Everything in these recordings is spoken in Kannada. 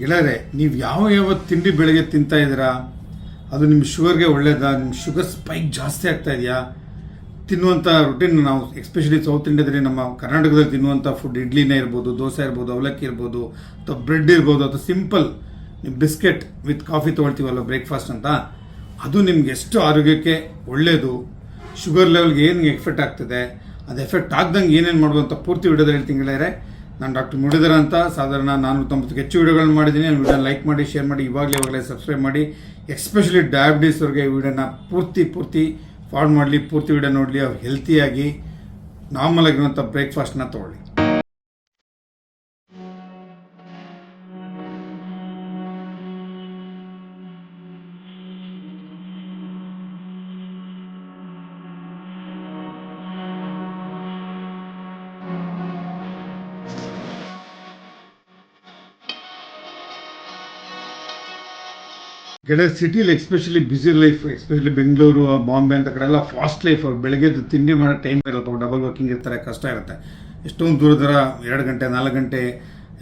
ಗೆಳೆಯರೆ, ನೀವು ಯಾವ ಯಾವ ತಿಂಡಿ ಬೆಳಗ್ಗೆ ತಿಂತಾ ಇದ್ದೀರಾ? ಅದು ನಿಮ್ಮ ಶುಗರ್ಗೆ ಒಳ್ಳೇದಾ? ನಿಮ್ಮ ಶುಗರ್ ಸ್ಪೈಕ್ ಜಾಸ್ತಿ ಆಗ್ತಾ ಇದೆಯಾ? ತಿನ್ನುವಂಥ ರುಟೀನ್ ನಾವು ಎಸ್ಪೆಷಲಿ ಸೌತ್ ಇಂಡಿಯಾದಲ್ಲಿ ನಮ್ಮ ಕರ್ನಾಟಕದಲ್ಲಿ ತಿನ್ನುವಂಥ ಫುಡ್ ಇಡ್ಲಿನೇ ಇರ್ಬೋದು, ದೋಸೆ ಇರ್ಬೋದು, ಅವಲಕ್ಕಿ ಇರ್ಬೋದು, ಅಥವಾ ಬ್ರೆಡ್ ಇರ್ಬೋದು, ಅಥವಾ ಸಿಂಪಲ್ ನಿಮ್ಮ ಬಿಸ್ಕೆಟ್ ವಿತ್ ಕಾಫಿ ತೊಗೊಳ್ತೀವಲ್ಲ ಬ್ರೇಕ್ಫಾಸ್ಟ್ ಅಂತ, ಅದು ನಿಮ್ಗೆ ಎಷ್ಟು ಆರೋಗ್ಯಕ್ಕೆ ಒಳ್ಳೆಯದು ಶುಗರ್ ಲೆವೆಲ್ಗೆ ಏನು ಎಫೆಕ್ಟ್ ಆಗ್ತದೆ, ಅದು ಎಫೆಕ್ಟ್ ಆಗ್ದಂಗೆ ಏನೇನು ಮಾಡುವಂಥ ಪೂರ್ತಿ ವಿಡಿಯೋದಲ್ಲಿ ಹೇಳ್ತೀನಿ ಗೆಳೆಯರೆ. ನಾನು ಡಾಕ್ಟರ್ ಮುಡಿದರ ಅಂತ. ಸಾಧಾರಣ ನಾನು ತೊಂಬತ್ತಕ್ಕೆ ಹೆಚ್ಚು ವಿಡಿಯೋಗಳನ್ನ ಮಾಡಿದ್ದೀನಿ. ವಿಡಿಯೋ ಲೈಕ್ ಮಾಡಿ, ಶೇರ್ ಮಾಡಿ. ಇವಾಗಲೇ ಇವಾಗಲೇ ಸಬ್ಸ್ಕ್ರೈಬ್ ಮಾಡಿ. ಎಸ್ಪೆಷಲಿ ಡಯಾಬಿಟೀಸ್ ಅವ್ರಿಗೆ ವಿಡಿಯೋನ ಪೂರ್ತಿ ಪೂರ್ತಿ ಫಾಲೋ ಮಾಡಲಿ, ಪೂರ್ತಿ ವಿಡಿಯೋ ನೋಡಲಿ. ಅವ್ರು ಹೆಲ್ತಿಯಾಗಿ ನಾರ್ಮಲ್ ಆಗಿರುವಂಥ ಬ್ರೇಕ್ಫಾಸ್ಟ್ನ ತೊಗೊಳ್ಳಿ. ಗೆಳೆಯ ಸಿಟಿಲಿ especially busy life especially Bengaluru, Bombay ಅಂತ ಕಡೆ ಎಲ್ಲ ಫಾಸ್ಟ್ ಲೈಫ್ ಬೆಳಗ್ಗೆ ತಿಂಡಿ ಮಾಡೋ ಟೈಮ್ ಇರಲ್ಲ ಡಬಲ್ ವರ್ಕಿಂಗ್ ಇರ್ತಾರೆ, ಕಷ್ಟ ಇರುತ್ತೆ. ಎಷ್ಟೊಂದು ದೂರ ದೂರ ಎರಡು ಗಂಟೆ, ನಾಲ್ಕು ಗಂಟೆ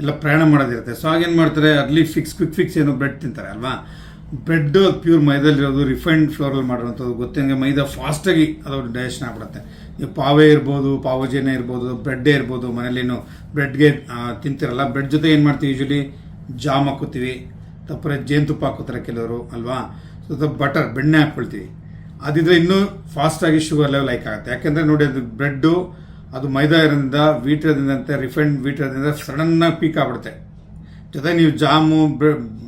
ಎಲ್ಲ ಪ್ರಯಾಣ ಮಾಡೋದಿರುತ್ತೆ. ಸೊ ಆಗೇನು ಮಾಡ್ತಾರೆ? ಅರ್ಲಿ ಫಿಕ್ಸ್ ಕ್ವಿಕ್ ಫಿಕ್ಸ್ ಏನೋ ಬ್ರೆಡ್ ತಿಂತಾರೆ, ಅಲ್ವಾ? ಬ್ರೆಡ್ ಪ್ಯೂರ್ ಮೈದಲ್ಲಿರೋದು ರಿಫೈನ್ಡ್ ಫ್ಲೋರಲ್ಲಿ ಮಾಡಿರೋಂಥದ್ದು ಗೊತ್ತಂಗೆ ಮೈದಾ ಫಾಸ್ಟಾಗಿ ಅದು ಡೈಜೆಷನ್ ಆಗ್ಬಿಡುತ್ತೆ. ನೀವು ಪಾವೇ ಇರ್ಬೋದು ಪಾವಜೇನೆ ಇರ್ಬೋದು ಬ್ರೆಡ್ಡೇ ಇರ್ಬೋದು ಮನೇಲೇನು ಬ್ರೆಡ್ಗೆ ತಿಂತಿರಲ್ಲ? ಬ್ರೆಡ್ ಜೊತೆ ಏನು ಮಾಡ್ತೀವಿ ಯೂಶ್ವಲಿ ಜಾಮ್ ಹಾಕೋತೀವಿ ತಪ್ಪರೆ ಜೇನುತುಪ್ಪ ಹಾಕೋತಾರೆ ಕೆಲವರು, ಅಲ್ವಾ? ಸೊ ಬಟರ್ ಬೆಣ್ಣೆ ಹಾಕ್ಕೊಳ್ತೀವಿ ಅದಿದ್ರೆ ಇನ್ನೂ ಫಾಸ್ಟಾಗಿ ಶುಗರ್ ಲೆವೆಲ್ ಲೈಕ್ ಆಗುತ್ತೆ. ಯಾಕೆಂದರೆ ನೋಡಿ, ಅದು ಬ್ರೆಡ್ಡು ಅದು ಮೈದಾ ಇರೋದ್ರಿಂದ ವೀಟ್ ಇರೋದ್ರಿಂದ ರಿಫೈನ್ಡ್ ವೀಟ್ ಇರೋದ್ರಿಂದ ಸಡನ್ನಾಗಿ ಪೀಕ್ ಆಗ್ಬಿಡುತ್ತೆ. ಜೊತೆ ನೀವು ಜಾಮು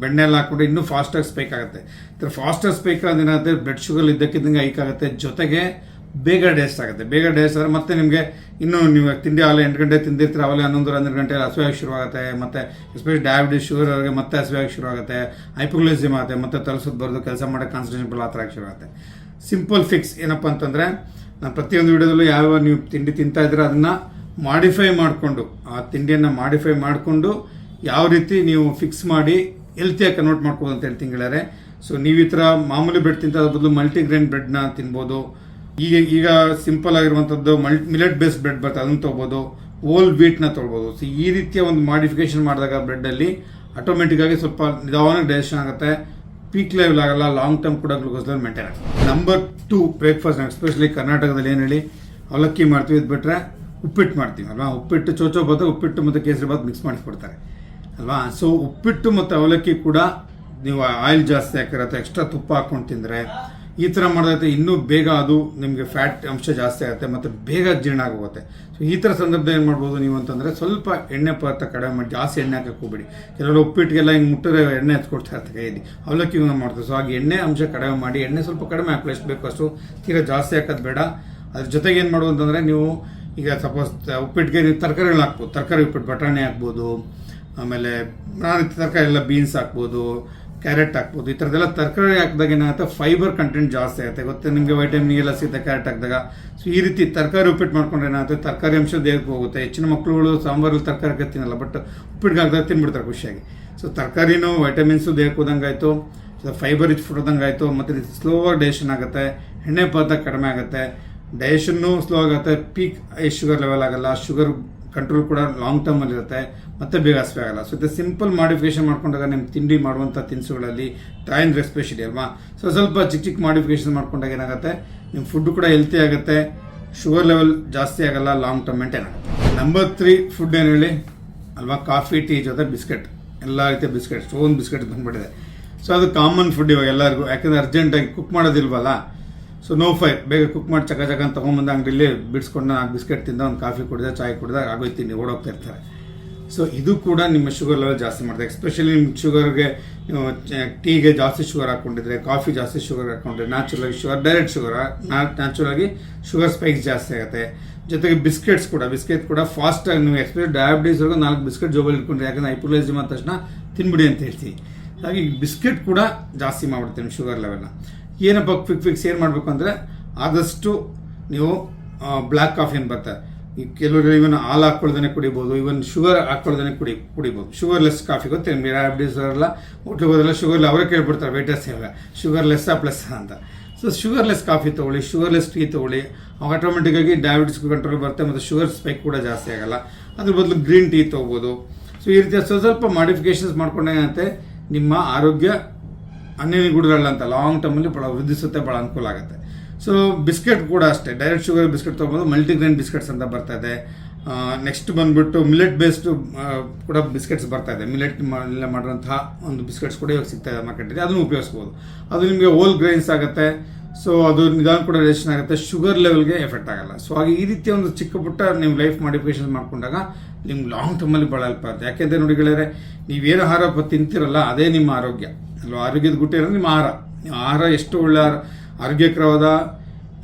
ಬೆಣ್ಣೆ ಎಲ್ಲ ಹಾಕ್ಬಿಟ್ಟು ಇನ್ನೂ ಫಾಸ್ಟಾಗಿ ಸ್ಪೈಕ್ ಆಗುತ್ತೆ. ಈ ಫಾಸ್ಟಾಗಿ ಸ್ಪೈಕ್ ಆಗೋದೇನಾಗುತ್ತೆ ಬ್ಲಡ್ ಶುಗರ್ ಇದ್ದಕ್ಕಿದ್ದಂಗೆ ಹೈಕ್ ಆಗುತ್ತೆ. ಜೊತೆಗೆ ಬೇಗ ಡೇಸ್ಟ್ ಆಗುತ್ತೆ. ಬೇಗ ಡೇಸ್ಟ್ ಆದರೆ ಮತ್ತೆ ನಿಮಗೆ ಇನ್ನೂ ನೀವು ತಿಂಡಿ ಆಲೆ ಎಂಟು ಗಂಟೆ ತಿಂದಿರ್ತೀರ ಆವಲೆ ಹನ್ನೊಂದು ಹನ್ನೆರಡು ಗಂಟೆ ಹಸುವಾಗಿ ಶುರುವಾಗುತ್ತೆ ಮತ್ತು ಎಸ್ಪೆಷಲಿ ಡಯಾಬಿಟಿಸ್ ಶುಗರ್ ಅವರಿಗೆ ಮತ್ತೆ ಹಸುವಾಗಿ ಶುರುವಾಗುತ್ತೆ ಹೈಪೋಗ್ಲೈಸಿಮ್ ಆಗುತ್ತೆ. ಮತ್ತೆ ತಲಸೋದು ಬರೋದು ಕೆಲಸ ಮಾಡೋ ಕಾನ್ಸಂಟ್ರೇಷನ್ ಬಲ್ಲ ಆ ಥರ ಶುರುವಾಗುತ್ತೆ ಸಿಂಪಲ್ ಫಿಕ್ಸ್ ಏನಪ್ಪ ಅಂತಂದರೆ, ನಾನು ಪ್ರತಿಯೊಂದು ವಿಡಿಯೋದಲ್ಲೂ ಯಾವ ನೀವು ತಿಂಡಿ ತಿಂತಾ ಇದ್ರೆ ಅದನ್ನು ಮಾಡಿಫೈ ಮಾಡಿಕೊಂಡು, ಆ ತಿಂಡಿಯನ್ನು ಮಾಡಿಫೈ ಮಾಡಿಕೊಂಡು ಯಾವ ರೀತಿ ನೀವು ಫಿಕ್ಸ್ ಮಾಡಿ ಹೆಲ್ತಿಯಾಗಿ ಕನ್ವರ್ಟ್ ಮಾಡ್ಬೋದು ಅಂತ ಹೇಳ್ತೀನಿ ಗೆಳೆಯರೆ. ಸೊ ನೀವು ಈ ಥರ ಮಾಮೂಲಿ ಬ್ರೆಡ್ ತಿಂತ ಬದಲು ಮಲ್ಟಿಗ್ರೇನ್ ಬ್ರೆಡ್ನ ತಿನ್ಬೋದು. ಈಗ ಈಗ ಸಿಂಪಲ್ ಆಗಿರುವಂಥದ್ದು ಮಲ್ ಮಿಲೆಟ್ ಬೇಸ್ಡ್ ಬ್ರೆಡ್ ಬರುತ್ತೆ, ಅದನ್ನು ತೊಗೋಬೋದು. ಓಲ್ ವೀಟ್ನ ತೊಗೊಳ್ಬೋದು ಸೊ ಈ ರೀತಿಯ ಒಂದು ಮಾಡಿಫಿಕೇಶನ್ ಮಾಡಿದಾಗ ಬ್ರೆಡ್ಡಲ್ಲಿ ಆಟೋಮೆಟಿಕ್ಕಾಗಿ ಸ್ವಲ್ಪ ನಿಧಾನವಾಗಿ ಡೈಜೆಷನ್ ಆಗುತ್ತೆ. ಪೀಕ್ ಲೆವೆಲ್ ಆಗಲ್ಲ ಲಾಂಗ್ ಟರ್ಮ್ ಕೂಡ ಗ್ಲೂಕೋಸ್ ಲೆವೆಲ್ ಮೇಂಟೈನ್ ಆಗುತ್ತೆ. ನಂಬರ್ ಟು ಬ್ರೇಕ್ಫಾಸ್ಟ್ ಎಸ್ಪೆಷಲಿ ಕರ್ನಾಟಕದಲ್ಲಿ ಏನು ಹೇಳಿ, ಅವಲಕ್ಕಿ ಮಾಡ್ತೀವಿ, ಇದು ಬಿಟ್ಟರೆ ಉಪ್ಪಿಟ್ಟು ಮಾಡ್ತೀವಿ, ಅಲ್ವಾ? ಉಪ್ಪಿಟ್ಟು ಚೋಚೋ ಬಾತು ಉಪ್ಪಿಟ್ಟು ಮತ್ತು ಕೇಸರಿ ಬಾತ್ ಮಿಕ್ಸ್ ಮಾಡಿಸ್ಕೊಡ್ತಾರೆ ಅಲ್ವಾ? ಸೊ ಉಪ್ಪಿಟ್ಟು ಮತ್ತು ಅವಲಕ್ಕಿ ಕೂಡ ನೀವು ಆಯಿಲ್ ಜಾಸ್ತಿ ಹಾಕಿರತ್ತೆ ಎಕ್ಸ್ಟ್ರಾ ತುಪ್ಪ ಹಾಕ್ಕೊಂಡು ತಿಂದರೆ ಈ ಥರ ಮಾಡಿದ್ರೆ ಇನ್ನೂ ಬೇಗ ಅದು ನಿಮಗೆ ಫ್ಯಾಟ್ ಅಂಶ ಜಾಸ್ತಿ ಆಗುತ್ತೆ ಮತ್ತು ಬೇಗ ಜೀರ್ಣ ಆಗೋಗುತ್ತೆ. ಸೊ ಈ ಥರ ಸಂದರ್ಭದಲ್ಲಿ ಏನು ಮಾಡ್ಬೋದು ನೀವು ಅಂತಂದರೆ ಸ್ವಲ್ಪ ಎಣ್ಣೆ ಪದಾರ್ಥ ಕಡಿಮೆ ಮಾಡಿ, ಜಾಸ್ತಿ ಎಣ್ಣೆ ಹಾಕಕ್ಕೆ ಹೋಗ್ಬಿಡಿ. ಕೆಲವರು ಉಪ್ಪಿಟ್ಟಿಗೆಲ್ಲ ಹಿಂಗೆ ಮುಟ್ಟಿದ್ರೆ ಎಣ್ಣೆ ಹಚ್ಕೊಡ್ತಾ ಇರ್ತಾರೆ ಕೈಯಲ್ಲಿ. ಅವಲಕ್ಕಿ ಮಾಡ್ತಾರೆ. ಸೊ ಹಾಗೆ ಎಣ್ಣೆ ಅಂಶ ಕಡಿಮೆ ಮಾಡಿ, ಎಣ್ಣೆ ಸ್ವಲ್ಪ ಕಡಿಮೆ ಹಾಕಲು ಎಷ್ಟು ಬೇಕು ಅಷ್ಟು. ತೀರಾ ಜಾಸ್ತಿ ಹಾಕೋದು ಬೇಡ. ಅದ್ರ ಜೊತೆಗೆ ಏನು ಮಾಡು ಅಂತಂದರೆ ನೀವು ಈಗ ಸಪೋಸ್ ಉಪ್ಪಿಟ್ಟಿಗೆ ನೀವು ತರಕಾರಿಗಳು ಹಾಕ್ಬೋದು. ತರಕಾರಿ ಉಪ್ಪಿಟ್ಟು, ಬಟಾಣಿ ಹಾಕ್ಬೋದು. ಆಮೇಲೆ ನಾನು ತರಕಾರಿ ಎಲ್ಲ ಬೀನ್ಸ್ ಹಾಕ್ಬೋದು. ಕ್ಯಾರೆಟ್ ಹಾಕ್ಬೋದು. ಈ ಥರದ್ದೆಲ್ಲ ತರಕಾರಿ ಹಾಕಿದಾಗ ಏನಾಗುತ್ತೆ ಫೈಬರ್ ಕಂಟೆಂಟ್ ಜಾಸ್ತಿ ಆಗುತ್ತೆ. ಗೊತ್ತೇ ನಿಮಗೆ ವೈಟಮಿನ್ ಎಲ್ಲ ಸಿಗುತ್ತೆ ಕ್ಯಾರೆಟ್ ಹಾಕಿದಾಗ. ಸೊ ಈ ರೀತಿ ತರಕಾರಿ ಉಪ್ಪಿಟ್ಟು ಮಾಡ್ಕೊಂಡ್ರೆ ಏನಾಗುತ್ತೆ? ತರಕಾರಿ ಅಂಶ ದೇಹಕ್ಕೆ ಹೋಗುತ್ತೆ. ಹೆಚ್ಚಿನ ಮಕ್ಕಳುಗಳು ಸಾಂಬಾರಲ್ಲಿ ತರಕಾರಿ ತಿನ್ನಲ್ಲ ಬಟ್ ಉಪ್ಪಿಟ್ಟಿಗೆ ಹಾಕಿದಾಗ ತಿನ್ಬಿಡ್ತಾರೆ ಖುಷಿಯಾಗಿ. ಸೊ ತರಕಾರಿನೂ ವೈಟಮಿನ್ಸು ದೇಹಕ್ಕೆ ಹೋದಂಗೆ ಆಯಿತು. ಫೈಬರ್ ರಿಚ್ ಫುಡ್ ಆಯಿತು. ಮತ್ತು ಸ್ಲೋವಾಗಿ ಡೈಜೆಷನ್ ಆಗುತ್ತೆ. ಎಣ್ಣೆ ಪದಾರ್ಥ ಕಡಿಮೆ ಆಗುತ್ತೆ. ಡೈಜೆಷನ್ನು ಸ್ಲೋ ಆಗುತ್ತೆ. ಪೀಕ್ ಶುಗರ್ ಲೆವೆಲ್ ಆಗಲ್ಲ. ಶುಗರ್ ಕಂಟ್ರೋಲ್ ಕೂಡ ಲಾಂಗ್ ಟರ್ಮಲ್ಲಿ ಇರುತ್ತೆ, ಮತ್ತೆ ಬೇಗ ಹಸಿವೆ ಆಗಲ್ಲ. ಸೊ ಇದು ಸಿಂಪಲ್ ಮಾಡಿಫಿಕೇಶನ್ ಮಾಡ್ಕೊಂಡಾಗ ನಿಮ್ಮ ತಿಂಡಿ ಮಾಡುವಂಥ ತಿನಿಸುಗಳಲ್ಲಿ ಟ್ರೈನ್ ಎಸ್ಪೆಷಲಿ ಅಲ್ವಾ? ಸೊ ಸ್ವಲ್ಪ ಚಿಕ್ಕ ಚಿಕ್ಕ ಮಾಡಿಫಿಕೇಶನ್ ಮಾಡ್ಕೊಂಡಾಗ ಏನಾಗುತ್ತೆ? ನಿಮ್ಮ ಫುಡ್ ಕೂಡ ಹೆಲ್ತಿ ಆಗುತ್ತೆ. ಶುಗರ್ ಲೆವೆಲ್ ಜಾಸ್ತಿ ಆಗಲ್ಲ ಲಾಂಗ್ ಟರ್ಮ್ ಮೇಂಟೈನ್ ಆಗುತ್ತೆ. ನಂಬರ್ ತ್ರೀ ಫುಡ್ ಏನು ಹೇಳಿ? ಅಲ್ವಾ? ಕಾಫಿ ಟೀ ಜೊತೆ ಬಿಸ್ಕೆಟ್ ಎಲ್ಲ ರೀತಿಯ ಬಿಸ್ಕೆಟ್ ಸ್ಟೋನ್ ಬಿಸ್ಕೆಟ್ ಬಂದ್ಬಿಟ್ಟಿದೆ. ಸೊ ಅದು ಕಾಮನ್ ಫುಡ್ ಇವಾಗ ಎಲ್ಲರಿಗೂ. ಯಾಕಂದರೆ ಅರ್ಜೆಂಟಾಗಿ ಕುಕ್ ಮಾಡೋದಿಲ್ವಲ್ಲ? ಸೊ ನೋ ಫೈರ್ ಬೇಗ ಕುಕ್ ಮಾಡಿ ಚಕ ಚಕ ಅಂತ ತೊಗೊಂಬಂದು ಅಂಗಡಿಲಿ ಬಿಡಿಸ್ಕೊಂಡು ನಾನು ಬಿಸ್ಕೆಟ್ ತಿಂದ ಒಂದು ಕಾಫಿ ಕುಡಿದ, ಚಾಯ್ ಕುಡಿದ ಆಗೋಯ್ತೀನಿ ಓಡೋಗ್ತಾ ಇರ್ತಾರೆ. ಸೊ ಇದು ಕೂಡ ನಿಮ್ಮ ಶುಗರ್ ಲೆವೆಲ್ ಜಾಸ್ತಿ ಮಾಡಿದೆ ಎಸ್ಪೆಷಲಿ ನಿಮ್ಮ ಶುಗರ್ಗೆ ಟೀಗೆ ಜಾಸ್ತಿ ಶುಗರ್ ಹಾಕ್ಕೊಂಡಿದ್ರೆ ಕಾಫಿ ಜಾಸ್ತಿ ಶುಗರ್ ಹಾಕ್ಕೊಂಡ್ರೆ ನ್ಯಾಚುರಲ್ ಆಗಿ ಶುಗರ್ ಡೈರೆಕ್ಟ್ ಶುಗರ್ ನ್ಯಾಚುರಲ್ ಆಗಿ ಶುಗರ್ ಸ್ಪೈಕ್ಸ್ ಜಾಸ್ತಿ ಆಗುತ್ತೆ. ಜೊತೆಗೆ ಬಿಸ್ಕೆಟ್ಸ್ ಕೂಡ, ಬಿಸ್ಕೆಟ್ ಕೂಡ ಫಾಸ್ಟಾಗಿ ನೀವು ಡಯಾಬಿಟಿಸ್ ಡಯಾಬಿಟೀಸ್ವರೆಗೂ ನಾಲ್ಕು ಬಿಸ್ಕೆಟ್ ಜೋಬಲ್ಲಿ ಇಟ್ಕೊಂಡ್ರೆ ಯಾಕಂದ್ರೆ ಹೈಪೋಲೈಸಿಮ್ ಆದ ತಕ್ಷಣ ತಿನ್ಬಿಡಿ ಅಂತ ಹೇಳ್ತೀವಿ. ಹಾಗಾಗಿ ಬಿಸ್ಕೆಟ್ ಕೂಡ ಜಾಸ್ತಿ ಮಾಡ್ಬಿಡ್ತೀನಿ ಶುಗರ್ ಲೆವೆಲ್ನ ಏನಪ್ಪ ಕ್ವಿಕ್ ಫಿಕ್ಸ್ ಏನು ಮಾಡಬೇಕು ಅಂದರೆ ಆದಷ್ಟು ನೀವು ಬ್ಲ್ಯಾಕ್ ಕಾಫಿ ಏನು ಬರ್ತಾರೆ. ಈ ಕೆಲವರು ಇವನ್ ಹಾಲು ಹಾಕ್ಕೊಳ್ದೇ ಕುಡಿಬೋದು ಇವನ್ ಶುಗರ್ ಹಾಕ್ಕೊಳ್ದೇ ಕುಡಿ, ಕುಡಿಬೋದು. ಶುಗರ್ಲೆಸ್ ಕಾಫಿ ಗೊತ್ತೇ ಡಯಾಬಿಟೀಸ್ ಅವರೆಲ್ಲ ಹೋಟ್ಲಿಗೆ ಹೋದ್ರೆ ಶುಗರ್ ಅವರೇ ಕೇಳ್ಬಿಡ್ತಾರೆ ವೇಟರ್ಸ್ ಇವಾಗ ಆ ಪ್ಲಸ್ ಅಂತ. ಸೊ ಶುಗರ್ಲೆಸ್ ಕಾಫಿ ತೊಗೊಳ್ಳಿ ಶುಗರ್ಲೆಸ್ ಟೀ ತೊಗೊಳ್ಳಿ, ಅವಾಗ ಆಟೋಮೆಟಿಕ್ಕಾಗಿ ಡಯಾಬಿಟಿಸ್ ಕಂಟ್ರೋಲ್ ಬರುತ್ತೆ ಮತ್ತು ಶುಗರ್ ಸ್ಪೈಕ್ ಕೂಡ ಜಾಸ್ತಿ ಆಗಲ್ಲ. ಅದ್ರ ಬದಲು ಗ್ರೀನ್ ಟೀ ತೊಗೋಬೋದು ಸೊ ಈ ರೀತಿಯ ಸ್ವಲ್ಪ ಸ್ವಲ್ಪ ಮಾಡಿಫಿಕೇಶನ್ಸ್ ಮಾಡ್ಕೊಂಡೇನಂತೆ ನಿಮ್ಮ ಆರೋಗ್ಯ ಅನ್ನೇನಿಗುಡ್ರಲ್ಲ ಅಂತ ಲಾಂಗ್ ಟರ್ಮಲ್ಲಿ ಭಾಳ ವೃದ್ಧಿಸುತ್ತೆ ಭಾಳ ಅನುಕೂಲ ಆಗುತ್ತೆ. ಸೊ ಬಿಸ್ಕೆಟ್ ಕೂಡ ಅಷ್ಟೇ. ಡೈರೆಕ್ಟ್ ಶುಗರ್ ಬಿಸ್ಕೆಟ್ ತೊಗೊಬೋದು ಮಲ್ಟಿಗ್ರೇನ್ ಬಿಸ್ಕೆಟ್ಸ್ ಅಂತ ಬರ್ತಾ ಇದೆ. ನೆಕ್ಸ್ಟ್ ಬಂದ್ಬಿಟ್ಟು ಮಿಲೆಟ್ ಬೇಸ್ಡ್ ಕೂಡ ಬಿಸ್ಕೆಟ್ಸ್ ಬರ್ತಾ ಇದೆ. ಮಿಲೆಟ್ ಮಾಡಿರೋಂತಹ ಒಂದು ಬಿಸ್ಕೆಟ್ಸ್ ಕೂಡ ಇವಾಗ ಸಿಗ್ತಾ ಇದೆ ಮಾರ್ಕೆಟಲ್ಲಿ ಅದನ್ನು ಉಪಯೋಗಿಸ್ಬೋದು. ಅದು ನಿಮಗೆ ಓಲ್ ಗ್ರೈನ್ಸ್ ಆಗುತ್ತೆ. ಸೊ ಅದು ನಿಧಾನ ಕೂಡ ರಿಲೇಷನ್ ಆಗುತ್ತೆ. ಶುಗರ್ ಲೆವೆಲ್ಗೆ ಎಫೆಕ್ಟ್ ಆಗಲ್ಲ. ಸೊ ಹಾಗೆ ಈ ರೀತಿಯ ಒಂದು ಚಿಕ್ಕ ಪುಟ್ಟ ನಿಮ್ಮ ಲೈಫ್ ಮಾಡಿಫಿಕೇಶನ್ ಮಾಡಿಕೊಂಡಾಗ ನಿಮ್ಗೆ ಲಾಂಗ್ ಟರ್ಮಲ್ಲಿ ಭಾಳ ಹೆಲ್ಪ್ ಆಗುತ್ತೆ. ಯಾಕೆಂದರೆ ನೋಡಿ ಗೆಳೆಯರೆ, ನೀವೇನು ಆಹಾರ ತಿಂತಿರಲ್ಲ, ಅದೇ ನಿಮ್ಮ ಆರೋಗ್ಯ. ಅಲ್ವಾ ಆರೋಗ್ಯದ ಗುಟ್ಟೆ ಅಂದರೆ ನಿಮ್ಮ ಆಹಾರ. ನೀವು ಆಹಾರ ಎಷ್ಟು ಒಳ್ಳೆ ಆರೋಗ್ಯಕರವಾದ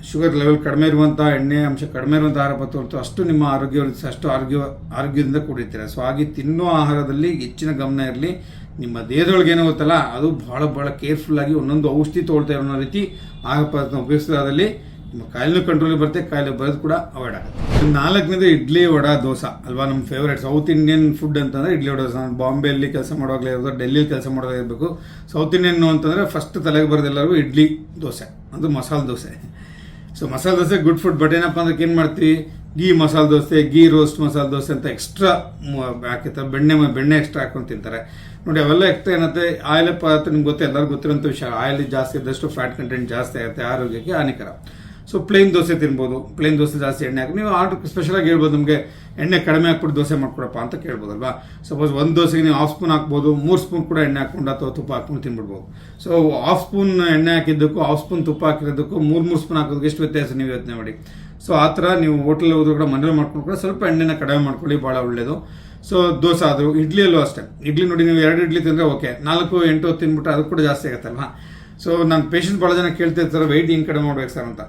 ಶುಗರ್ ಲೆವೆಲ್ ಕಡಿಮೆ ಇರುವಂಥ ಎಣ್ಣೆ, ಅಂಶ ಕಡಿಮೆ ಇರುವಂಥ ಆಹಾರ ಪದಾರ್ಥ ಅಷ್ಟು ನಿಮ್ಮ ಆರೋಗ್ಯ, ಅಷ್ಟು ಆರೋಗ್ಯ, ಆರೋಗ್ಯದಿಂದ ಕೂಡಿರ್ತೀರ. ಸೊ ಹಾಗೆ ತಿನ್ನೋ ಆಹಾರದಲ್ಲಿ ಹೆಚ್ಚಿನ ಗಮನ ಇರಲಿ. ನಿಮ್ಮ ದೇಹದೊಳಗೆ ಏನೋ ಗೊತ್ತಲ್ಲ, ಅದು ಭಾಳ ಭಾಳ ಕೇರ್ಫುಲ್ಲಾಗಿ ಒಂದೊಂದು ಔಷಧಿ ತೊಗೊಳ್ತಾ ಇರೋ ರೀತಿ ಆಹಾರ ಪದಾರ್ಥ ಉಪಯೋಗಿಸೋದ್ರಲ್ಲಿ ಕಾಯಿಲೆ ಕಂಟ್ರೋಲ್ ಬರುತ್ತೆ ಕಾಯಿಲೆ ಬರೋದು ಕೂಡ ಅವಾಯ್ಡ್ ಆಗುತ್ತೆ. ನಾಲ್ಕನೇದು ಇಡ್ಲಿ ವಡಾ ದೋಸೆ ಅಲ್ವಾ, ನಮ್ಮ ಫೇವ್ರೇಟ್ ಸೌತ್ ಇಂಡಿಯನ್ ಫುಡ್ ಅಂತಂದ್ರೆ ಇಡ್ಲಿ ವಡ ದೋಸೆ. ಬಾಂಬೆಯಲ್ಲಿ ಕೆಲಸ ಮಾಡೋವಾಗಲೇ ಇರೋದು ಡೆಲ್ಲಿಯಲ್ಲಿ ಕೆಲಸ ಮಾಡೋದೇ ಇರಬೇಕು. ಸೌತ್ ಇಂಡಿಯನ್ ಅಂತಂದ್ರೆ ಫಸ್ಟ್ ತಲೆಗೆ ಬರೋದೆಲ್ಲರಿಗೂ ಇಡ್ಲಿ ದೋಸೆ, ಅದು masala dosa. So masala dosa good food but ಏನಪ್ಪ ಅಂದ್ರೆ ಏನು ಮಾಡ್ತೀವಿ? ಗೀ ಮಸಾಲೆ ದೋಸೆ ಗೀ ರೋಸ್ಟ್ ಮಸಾಲೆ ದೋಸೆ ಅಂತ ಎಕ್ಸ್ಟ್ರಾ ಹಾಕಿರ್ತಾರೆ. ಬೆಣ್ಣೆ ಬೆಣ್ಣೆ ಎಕ್ಸ್ಟ್ರಾ ಹಾಕೊಂಡು ತಿಂತಾರೆ. ನೋಡಿ, ಅವೆಲ್ಲ ಎಕ್ಸ್ಟ್ರಾ ಏನತ್ತೆ ಆಯಿಲ್ ಪದಾರ್ಥ ನಿಮ್ಗೆ ಗೊತ್ತೇ, ಎಲ್ಲರಿಗೂ ಗೊತ್ತಿರೋಂಥ ವಿಷಯ. ಆಯಿಲ್ ಜಾಸ್ತಿ ಇದ್ದಷ್ಟು ಫ್ಯಾಟ್ ಕಂಟೆಂಟ್ ಜಾಸ್ತಿ ಆಗುತ್ತೆ, ಆರೋಗ್ಯಕ್ಕೆ ಹಾನಿಕರ. ಸೊ ಪ್ಲೇನ್ ದೋಸೆ ತಿನ್ಬೋದು. ಪ್ಲೇನ್ ದೋಸೆ ಜಾಸ್ತಿ ಎಣ್ಣೆ ಹಾಕಿ ನೀವು ಆರ್ಡರ್ ಸ್ಪೆಷಲಾಗಿ ಹೇಳ್ಬೋದು ನಮಗೆ, ಎಣ್ಣೆ ಕಡಿಮೆ ಹಾಕ್ಬಿಟ್ಟು ದೋಸೆ ಮಾಡ್ಕೊಡಪ್ಪ ಅಂತ ಕೇಳ್ಬೋದಲ್ವಾ? ಸಪೋಸ್ ಒಂದು ದೋಸೆಗೆ ನೀವು ಹಾಫ್ ಸ್ಪೂನ್ ಹಾಕ್ಬೋದು, ಮೂರು ಸ್ಪೂನ್ ಕೂಡ ಎಣ್ಣೆ ಹಾಕ್ಕೊಂಡು ಅಥವಾ ತುಪ್ಪ ಹಾಕ್ಕೊಂಡು ತಿನ್ಬಿಡ್ಬೋದು. ಸೊ ಹಾಫ್ ಸ್ಪೂನ್ ಎಣ್ಣೆ ಹಾಕಿದ್ದಕ್ಕೂ ಹಾಫ್ ಸ್ಪೂನ್ ತುಪ್ಪ ಹಾಕಿರೋದಕ್ಕೂ ಮೂರು ಮೂರು ಸ್ಪೂನ್ ಹಾಕೋದಕ್ಕೆ ಎಷ್ಟು ವ್ಯತ್ಯಾಸ ನೀವು ಯೋಚನೆ ಮಾಡಿ? ಸೊ ಆ ಥರ ನೀವು ಹೋಟೆಲ್ ಹೋದ್ರು ಕೂಡ ಮನೇಲಿ ಮಾಡ್ಕೊಂಡು ಕೂಡ ಸ್ವಲ್ಪ ಎಣ್ಣೆನ ಕಡಿಮೆ ಮಾಡ್ಕೊಳ್ಳಿ, ಭಾಳ ಒಳ್ಳೆಯದು ಸೊ ದೋಸೆ ಆದರೂ ಇಡ್ಲಿಯಲ್ಲೂ ಅಷ್ಟೇ. ಇಡ್ಲಿ ನೋಡಿ ನೀವು ಎರಡು ಇಡ್ಲಿ ತಿಂದರೆ ಓಕೆ ನಾಲ್ಕು, ಎಂಟು ತಿಂದ್ಬಿಟ್ಟು ಅದು ಕೂಡ ಜಾಸ್ತಿ ಆಗುತ್ತಲ್ವಾ? ಸೊ ನನ್ನ ಪೇಷಂಟ್ ಭಾಳ ಜನ ಕೇಳ್ತಾ ಇರ್ತಾರೆ ವೆಯ್ಟ್ ಹಿಂಗೆ ಕಡಿಮೆ ಮಾಡ್ಬೇಕು ಸರ್ ಅಂತ.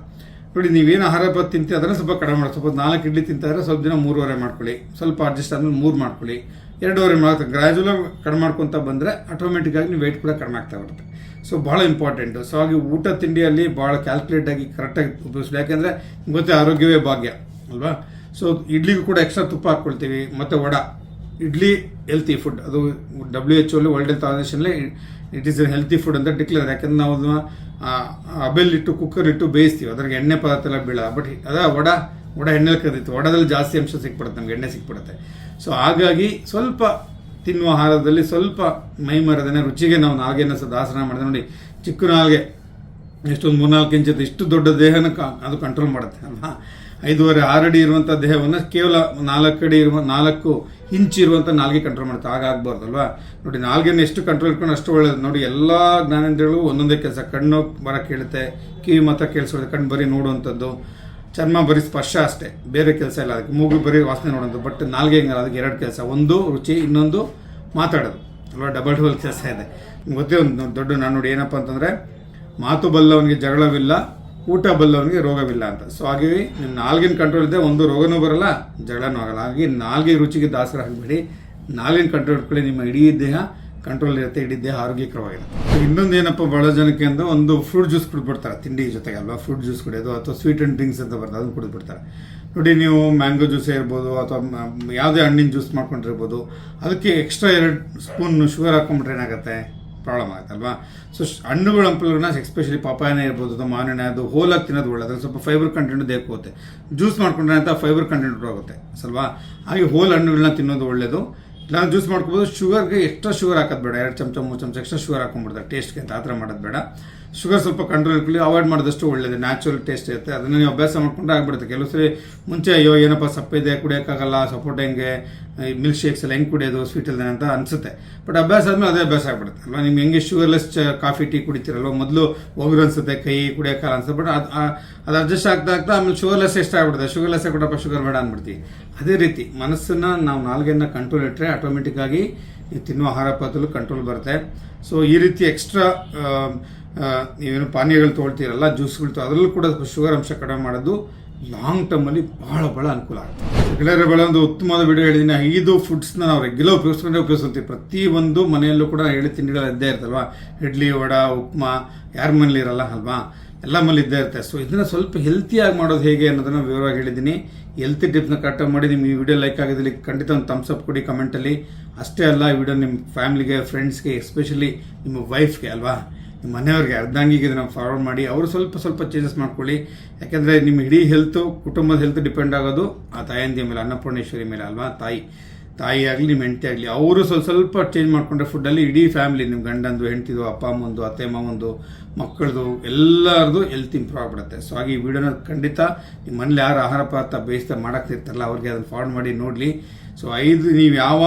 ನೋಡಿ, ನೀವೇನು ಆಹಾರ ಪದ್ಧತಿ ತಿಂತೀವಿ ಅದನ್ನು ಸ್ವಲ್ಪ ಕಡಿಮೆ ಮಾಡಿ, ಸ್ವಲ್ಪ ನಾಲ್ಕು ಇಡ್ಲಿ ತಿಂತಿದ್ರೆ ಸ್ವಲ್ಪ ದಿನ ಮೂರುವರೆ ಮಾಡ್ಕೊಳ್ಳಿ. ಸ್ವಲ್ಪ ಅಡ್ಜಸ್ಟ್ ಆದ್ಮೇಲೆ ಮೂರು ಮಾಡ್ಕೊಳ್ಳಿ. ಎರಡೂವರೆ ಮಾಡ್ತಾರೆ ಗ್ರ್ಯಾಜುವಲ್ ಕಡಿಮೆ ಮಾಡ್ಕೊತ ಬಂದರೆ ಆಟೋಮೆಟಿಕ್ಕಾಗಿ ನೀವು ವೆಯ್ಟ್ ಕೂಡ ಕಡಿಮೆ ಆಗ್ತಾ ಬರುತ್ತೆ. ಸೊ ಭಾಳ ಇಂಪಾರ್ಟೆಂಟು ಸೊ ಹಾಗೆ ಊಟ ತಿಂಡಿಯಲ್ಲಿ ಭಾಳ ಕ್ಯಾಲ್ಕುಲೇಟ್ ಆಗಿ ಕರೆಕ್ಟಾಗಿ ಉಪಯೋಗಿಸ್ಬೇಕು. ಯಾಕೆಂದರೆ ಗೊತ್ತೇ ಆರೋಗ್ಯವೇ ಭಾಗ್ಯ, ಅಲ್ವಾ? ಸೊ ಇಡ್ಲಿಗೂ ಕೂಡ ಎಕ್ಸ್ಟ್ರಾ ತುಪ್ಪ ಹಾಕ್ಕೊಳ್ತೀವಿ. ಮತ್ತು ವಡ. ಇಡ್ಲಿ ಹೆಲ್ತಿ ಫುಡ್ ಅದು ಡಬ್ಲ್ಯೂ ಎಚ್ ಒಲ್ಲಿ ವರ್ಲ್ಡ್ ಹೆಲ್ತ್ ಆರ್ಗನೈಸೇಷನ್ಲೇ ಇಟ್ ಈಸ್ ಹೆಲ್ತಿ ಫುಡ್ ಅಂತ ಡಿಕ್ಲೇರ್ ಯಾಕಂದ್ರೆ ನಾವು ಅದನ್ನ ಅಬೆಲ್ ಇಟ್ಟು ಕುಕ್ಕರ್ ಇಟ್ಟು ಬೇಯಿಸ್ತೀವಿ. ಅದ್ರಾಗ ಎಣ್ಣೆ ಪದಾರ್ಥ ಎಲ್ಲ ಬೀಳ ಬಟ್ ಅದ ವಡ ವಡ ಎಣ್ಣೆಲಿ ಕರೆದಿತ್ತು ವಡದಲ್ಲಿ ಜಾಸ್ತಿ ಅಂಶ ಸಿಕ್ಬಿಡುತ್ತೆ, ನಮ್ಗೆ ಎಣ್ಣೆ ಸಿಕ್ಬಿಡುತ್ತೆ. ಸೊ ಹಾಗಾಗಿ ಸ್ವಲ್ಪ ತಿನ್ನುವ ಆಹಾರದಲ್ಲಿ ಸ್ವಲ್ಪ ಮೈ ರುಚಿಗೆ ನಾವು ನಾಲ್ಗೆನ ಸಹ ದಾಸನ ಮಾಡಿದೆ ನೋಡಿ, ಚಿಕ್ಕ ನಾಲ್ಗೆ, ಎಷ್ಟೊಂದು ಮೂರ್ನಾಲ್ಕು ಇಂಚ್ ಇಷ್ಟು ದೊಡ್ಡ ದೇಹನ ಅದು ಕಂಟ್ರೋಲ್ ಮಾಡುತ್ತೆ ಅಲ್ವಾ? ಐದೂವರೆ ಆರಡಿ ಇರುವಂಥ ದೇಹವನ್ನು ಕೇವಲ ನಾಲ್ಕು ಅಡಿ ಇರುವ ನಾಲ್ಕು ಇಂಚ್ ಇರುವಂಥ ನಾಲ್ಗೆ ಕಂಟ್ರೋಲ್ ಮಾಡುತ್ತೆ ಆಗ ನೋಡಿ ನಾಲ್ಗೆನ ಎಷ್ಟು ಕಂಟ್ರೋಲ್ ಇಟ್ಕೊಂಡು ಅಷ್ಟು ಒಳ್ಳೇದು. ನೋಡಿ, ಎಲ್ಲ ಜ್ಞಾನೇಂದ್ರಗಳು ಒಂದೊಂದೇ ಕೆಲಸ. ಕಣ್ಣು ಬರ ಕೇಳುತ್ತೆ, ಕಿವಿ ಮಾತ್ರ ಕೇಳಿಸೋದು, ಕಣ್ಣು ಬರೀ ನೋಡುವಂಥದ್ದು. ಚರ್ಮ ಬರೀ ಸ್ಪರ್ಶ ಅಷ್ಟೇ, ಬೇರೆ ಕೆಲಸ ಇಲ್ಲ ಅದಕ್ಕೆ. ಮೂಗು ಬರೀ ವಾಸನೆ ನೋಡೋದು ಬಟ್ ನಾಲ್ಗೆ ಹೆಂಗಲ್ಲ, ಅದಕ್ಕೆ ಎರಡು ಕೆಲಸ. ಒಂದು ರುಚಿ, ಇನ್ನೊಂದು ಮಾತಾಡೋದು. ಅಲ್ವಾ? ಡಬಲ್ ಡಬಲ್ ಕೆಲಸ ಇದೆ. ಗೊತ್ತೇ ಒಂದು ದೊಡ್ಡ ನಾನು ನೋಡಿ ಏನಪ್ಪ ಅಂತಂದರೆ, ಮಾತು ಬಲ್ಲವನಿಗೆ ಜಗಳವಿಲ್ಲ ಊಟ ಬಲ್ಲವನಿಗೆ ರೋಗವಿಲ್ಲ ಅಂತ. ಸೊ ಹಾಗೆ ನಿಮ್ಮ ನಾಲ್ಗಿನ ಕಂಟ್ರೋಲ್ ಇದೆ ಒಂದು ರೋಗನೂ ಬರಲ್ಲ ಜಗಳನೂ ಆಗಲ್ಲ. ಹಾಗಾಗಿ ನಾಲ್ಗೆ ರುಚಿಗೆ ದಾಸರ ಆಗಬೇಡಿ. ನಾಲ್ಗಿನ ಕಂಟ್ರೋಲ್ ಇಟ್ಕೊಳ್ಳಿ, ನಿಮ್ಮ ಇಡೀ ದೇಹ ಕಂಟ್ರೋಲ್ ಇರುತ್ತೆ, ಇಡೀ ದೇಹ ಆರೋಗ್ಯಕರವಾಗಿರುತ್ತೆ ಇನ್ನೊಂದು ಏನಪ್ಪ, ಬಹಳ ಜನಕ್ಕೆ ಅಂದ್ರೆ ಒಂದು ಫ್ರೂಟ್ ಜ್ಯೂಸ್ ಕುಡಿದ್ಬಿಡ್ತಾರೆ, ತಿಂಡಿ ಜೊತೆಗೆ ಅಲ್ವಾ? ಫ್ರೂಟ್ ಜ್ಯೂಸ್ ಕುಡಿಯೋದು, ಅಥವಾ ಸ್ವೀಟ್ ಆ್ಯಂಡ್ ಡ್ರಿಂಕ್ಸ್ ಅಂತ ಬರ್ತದೆ, ಅದನ್ನು ಕುಡಿದ್ಬಿಡ್ತಾರೆ. ನೋಡಿ, ನೀವು ಮ್ಯಾಂಗೋ ಜ್ಯೂಸೇ ಇರ್ಬೋದು, ಅಥವಾ ಯಾವುದೇ ಹಣ್ಣಿನ ಜ್ಯೂಸ್ ಮಾಡ್ಕೊಂಡಿರ್ಬೋದು, ಅದಕ್ಕೆ ಎಕ್ಸ್ಟ್ರಾ ಎರಡು ಸ್ಪೂನ್ ಶುಗರ್ ಹಾಕೊಂಡ್ಬಿಟ್ರೆ ಏನಾಗುತ್ತೆ? ಪ್ರಾಬ್ಲಮ್ ಆಗುತ್ತೆ ಅಲ್ವಾ? ಸೊ ಹಣ್ಣುಗಳ ಹಂಪಲುಗಳನ್ನ ಎಸ್ಪೆಷಲಿ ಪಪ್ಪಾಯನೇ ಇರ್ಬೋದು, ಅಥವಾ ಮಾವಿನ ಅದು ಹೋಲಾಗಿ ತಿನ್ನೋದು ಒಳ್ಳೆಯದು ಅದ್ರಲ್ಲಿ ಸ್ವಲ್ಪ ಫೈಬರ್ ಕಂಟೆಂಟ್ ಹೋಗುತ್ತೆ. ಜ್ಯೂಸ್ ಮಾಡ್ಕೊಂಡ್ರೆ ಅಂತ ಫೈಬರ್ ಕಂಟೆಂಟ್ ಆಗುತ್ತೆ ಸಲ್ವಾ ಹಾಗೆ ಹೋಲ್ ಹಣ್ಣುಗಳನ್ನ ತಿನ್ನೋದು ಒಳ್ಳೆಯದು ಇಲ್ಲ ಜ್ಯೂಸ್ ಮಾಡ್ಕೊಬೋದು ಶುಗರ್ಗೆ ಎಕ್ಸ್ಟ್ರಾ ಶುಗರ್ ಹಾಕೋದು ಬೇಡ. ಎರಡು ಚಮಚ, ಮೂರು ಚಮಚ ಎಕ್ಸ್ಟ್ರಾ ಶುಗರ್ ಹಾಕೊಂಡ್ಬಿಡ್ತಾರೆ. ಟೇಸ್ಟ್ಗೆ ಅಂತ ಆ ಥರ ಮಾಡೋದು ಬೇಡ. ಶುಗರ್ ಸ್ವಲ್ಪ ಕಂಟ್ರೋಲ್ ಇಟ್ಕೊಳ್ಳಿ ಅವಾಯ್ಡ್ ಮಾಡಿದಷ್ಟು ಒಳ್ಳೇದು ನ್ಯಾಚುರಲ್ ಟೇಸ್ಟ್ ಇರುತ್ತೆ. ಅದನ್ನ ನೀವು ಅಭ್ಯಾಸ ಮಾಡ್ಕೊಂಡ್ರೆ ಆಗ್ಬಿಡುತ್ತೆ. ಕೆಲವು ಸರಿ ಮುಂಚೆ, ಅಯ್ಯೋ, ಏನಪ್ಪ ಸಪ್ಪಿದೆ ಕುಡಿಯೋಕ್ಕಾಗಲ್ಲ ಸಪೋರ್ಟ್ ಹೆಂಗೆ? ಮಿಲ್ಕ್ ಶೇಕ್ಸ್ ಎಲ್ಲ ಹೆಂಗೆ ಕುಡಿಯೋದು ಸ್ವೀಟ್ ಇಲ್ಲದೆ ಅಂತ ಅನಿಸುತ್ತೆ. ಬಟ್ ಅಭ್ಯಾಸ ಆದಮೇಲೆ ಅದೇ ಅಭ್ಯಾಸ ಆಗ್ಬಿಡುತ್ತೆ, ಅಲ್ವಾ? ನಿಮ್ಗೆ ಹೆಂಗೆ ಶುಗರ್ಲೆಸ್ ಕಾಫಿ ಟೀ ಕುಡಿತೀರಲ್ವ? ಮೊದಲು ಒಗ್ರು ಅನ್ಸುತ್ತೆ, ಕೈ ಕುಡಿಯೋಕ್ಕಾಗಲ್ಲ ಅನ್ಸುತ್ತೆ. ಬಟ್ ಅದು ಅಡ್ಜಸ್ಟ್ ಆಗ್ತಾ ಆಗ್ತಾ ಆಮೇಲೆ ಶುಗರ್ಲೆಸ್ ಎಷ್ಟು ಆಗ್ಬಿಡುತ್ತೆ. ಶುಗರ್ಲೆಸ್ ಕೊಡಪ್ಪ ಶುಗರ್ ಬೇಡ ಅಂದ್ಬಿಡ್ತೀವಿ. ಅದೇ ರೀತಿ ಮನಸ್ಸನ್ನು ನಾವು ನಾಲ್ಗೆಯನ್ನು ಕಂಟ್ರೋಲ್ ಇಟ್ಟರೆ ಆಟೋಮೆಟಿಕ್ಕಾಗಿ ನೀವು ತಿನ್ನುವ ಆಹಾರ ಪದಾರ್ಥಗಳು ಕಂಟ್ರೋಲ್ ಬರುತ್ತೆ. ಸೊ ಈ ರೀತಿ ಎಕ್ಸ್ಟ್ರಾ ನೀವೇನು ಪಾನೀಯಗಳು ತೊಗೊಳ್ತೀರಲ್ಲ, ಜ್ಯೂಸ್ಗಳು ತೊ- ಅದರಲ್ಲೂ ಕೂಡ ಶುಗರ್ ಅಂಶ ಕಡಿಮೆ ಮಾಡೋದು ಲಾಂಗ್ ಟರ್ಮಲ್ಲಿ ಭಾಳ ಭಾಳ ಅನುಕೂಲ ಆಗುತ್ತೆ. ರೆಗ್ಯುಲರ್ ಭಾಳ ಒಂದು ಉತ್ತಮವಾದ ವಿಡಿಯೋ ಹೇಳಿದ್ದೀನಿ ಐದು ಫುಡ್ಸ್ನ ನಾವು ರೆಗ್ಯುಲರ್ ಉಪಯೋಗಿಸ್ಕೊಂಡೇ ಉಪಯೋಗಿಸ್ತೀವಿ ಪ್ರತಿಯೊಂದು ಮನೆಯಲ್ಲೂ ಕೂಡ ಹೇಳಿ ತಿಂಡಿಗಳು ಇದ್ದೇ ಇರ್ತಲ್ವಾ ಇಡ್ಲಿ, ವಡ, ಉಪ್ಮಾ, ಯಾರ ಮನೇಲಿ ಇರಲ್ಲ, ಅಲ್ವಾ? ಎಲ್ಲ ಮನೇಲಿ ಇದ್ದೇ ಇರುತ್ತೆ. ಸೊ ಇದನ್ನು ಸ್ವಲ್ಪ ಹೆಲ್ತಿಯಾಗಿ ಮಾಡೋದು ಹೇಗೆ ಅನ್ನೋದನ್ನು ವಿವರವಾಗಿ ಹೇಳಿದ್ದೀನಿ ಹೆಲ್ತಿ ಟಿಪ್ಸ್ನ ಕರೆಕ್ಟಾಗಿ ಮಾಡಿ, ನಿಮ್ಗೆ ಈ ವಿಡಿಯೋ ಲೈಕ್ ಆಗಿದ್ದಲ್ಲಿ ಖಂಡಿತ ಒಂದು ಥಮ್ಸ್ ಅಪ್ ಕೊಡಿ ಕಮೆಂಟಲ್ಲಿ ಅಷ್ಟೇ ಅಲ್ಲ ವಿಡಿಯೋ ನಿಮ್ಮ ಫ್ಯಾಮಿಲಿಗೆ ಫ್ರೆಂಡ್ಸ್ಗೆ ಎಸ್ಪೆಷಲಿ ನಿಮ್ಮ ವೈಫ್ಗೆ ಅಲ್ವಾ? ನಿಮ್ಮ ಮನೆಯವ್ರಿಗೆ ಅರ್ಧಾಂಗಿಗೆ ಇದನ್ನು ಫಾರ್ವರ್ಡ್ ಮಾಡಿ, ಅವರು ಸ್ವಲ್ಪ ಸ್ವಲ್ಪ ಚೇಂಜಸ್ ಮಾಡ್ಕೊಳ್ಳಿ. ಯಾಕೆಂದರೆ ನಿಮ್ಮ ಇಡೀ ಹೆಲ್ತು ಕುಟುಂಬದ ಹೆಲ್ತ್ ಡಿಪೆಂಡ್ ಆಗೋದು ಆ ತಾಯಂದಿಯ ಮೇಲೆ, ಅನ್ನಪೂರ್ಣೇಶ್ವರಿ ಮೇಲೆ ಅಲ್ವಾ? ತಾಯಿ. ತಾಯಿ ಆಗಲಿ ನಿಮ್ಮ ಹೆಂಡತಿ ಆಗಲಿ, ಅವರು ಸ್ವಲ್ಪ ಸ್ವಲ್ಪ ಚೇಂಜ್ ಮಾಡಿಕೊಂಡ್ರೆ ಫುಡ್ಡಲ್ಲಿ ಇಡೀ ಫ್ಯಾಮಿಲಿ ನಿಮ್ಮ ಗಂಡಂದು, ಹೆಂಡತಿದು, ಅಪ್ಪ ಅಮ್ಮಂದು, ಅತ್ತೆ ಮಾವಂದು, ಮಕ್ಕಳದು, ಎಲ್ಲರದು ಹೆಲ್ತ್ ಇಂಪ್ರೂವ್ ಆಗ್ಬಿಡುತ್ತೆ. ಸೊ ಹಾಗೆ ಈ ವಿಡಿಯೋನ ಖಂಡಿತ ನಿಮ್ಮ ಮನೇಲಿ ಯಾರು ಆಹಾರ ಪದಾರ್ಥ ಬೇಯಿಸ್ತಾ ಮಾಡಕ್ತಿರ್ತಾರಲ್ಲ, ಅವ್ರಿಗೆ ಅದನ್ನು ಫಾರ್ವರ್ಡ್ ಮಾಡಿ ನೋಡಲಿ. ಸೊ ಐದು, ನೀವು ಯಾವ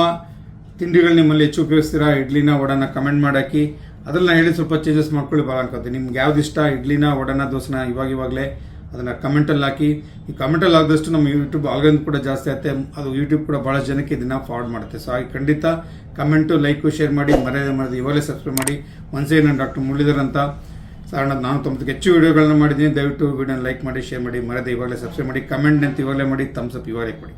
ತಿಂಡಿಗಳು ನಿಮ್ಮಲ್ಲಿ ಹೆಚ್ಚು ಉಪಯೋಗಿಸ್ತೀರಾ, ಇಡ್ಲಿನ ವಡನ ಕಮೆಂಟ್ ಮಾಡಾಕಿ ಅದ್ರಲ್ಲಿ ನಾನು ಹೇಳಿ ಸ್ವಲ್ಪ ಚೇಂಜಸ್ ಮಾಡ್ಕೊಳ್ಳಿ ಭಾಳ ಅನ್ಕೋತೀನಿ. ನಿಮ್ಗೆ ಯಾವ್ದು ಇಷ್ಟ? ಇಡ್ಲಿನ, ವಡನ, ದೋಸೆನ? ಇವಾಗ, ಇವಾಗಲೇ ಅದನ್ನು ಕಮೆಂಟಲ್ಲಿ ಹಾಕಿ. ಈ ಕಮೆಂಟಲ್ಲಿ ಹಾಕಿದಷ್ಟು ನಮ್ಮ ಯೂಟ್ಯೂಬ್ ಆಲ್ಗನ್ ಕೂಡ ಜಾಸ್ತಿ ಆಗುತ್ತೆ ಅದು ಯೂಟ್ಯೂಬ್ ಕೂಡ ಭಾಳ ಜನಕ್ಕೆ ಇದನ್ನು ಫಾರ್ವರ್ಡ್ ಮಾಡುತ್ತೆ. ಸೊ ಹಾಗೆ ಖಂಡಿತ ಕಮೆಂಟು ಲೈಕು ಶೇರ್ ಮಾಡಿ, ಮರ್ಯಾದೆ ಮಾಡಿದ್ರೆ ಇವಾಗಲೇ ಸಬ್ಸ್ಕ್ರೈಬ್ ಮಾಡಿ. ಒಂದ್ಸೇ ನಾನು ಡಾಕ್ಟರ್ ಮುರಳೀಧರ್ ಅಂತ ನಾನು ತೊಂಬತ್ತಕ್ಕೆ ಹೆಚ್ಚು ವಿಡಿಯೋಗಳನ್ನ ಮಾಡಿದ್ದೀನಿ. ದಯವಿಟ್ಟು ವಿಡಿಯೋನ ಲೈಕ್ ಮಾಡಿ ಶೇರ್ ಮಾಡಿ, ಮರ್ಯಾದೆ ಇವಾಗಲೇ ಸಬ್ಸ್ಕ್ರೈಬ್ ಮಾಡಿ. ಕಮೆಂಟ್ ಅಂತ ಇವಾಗಲೇ ಮಾಡಿ ತಮ್ಸಪ್ ಇವಾಗಲೇ ಕೊಡಿ.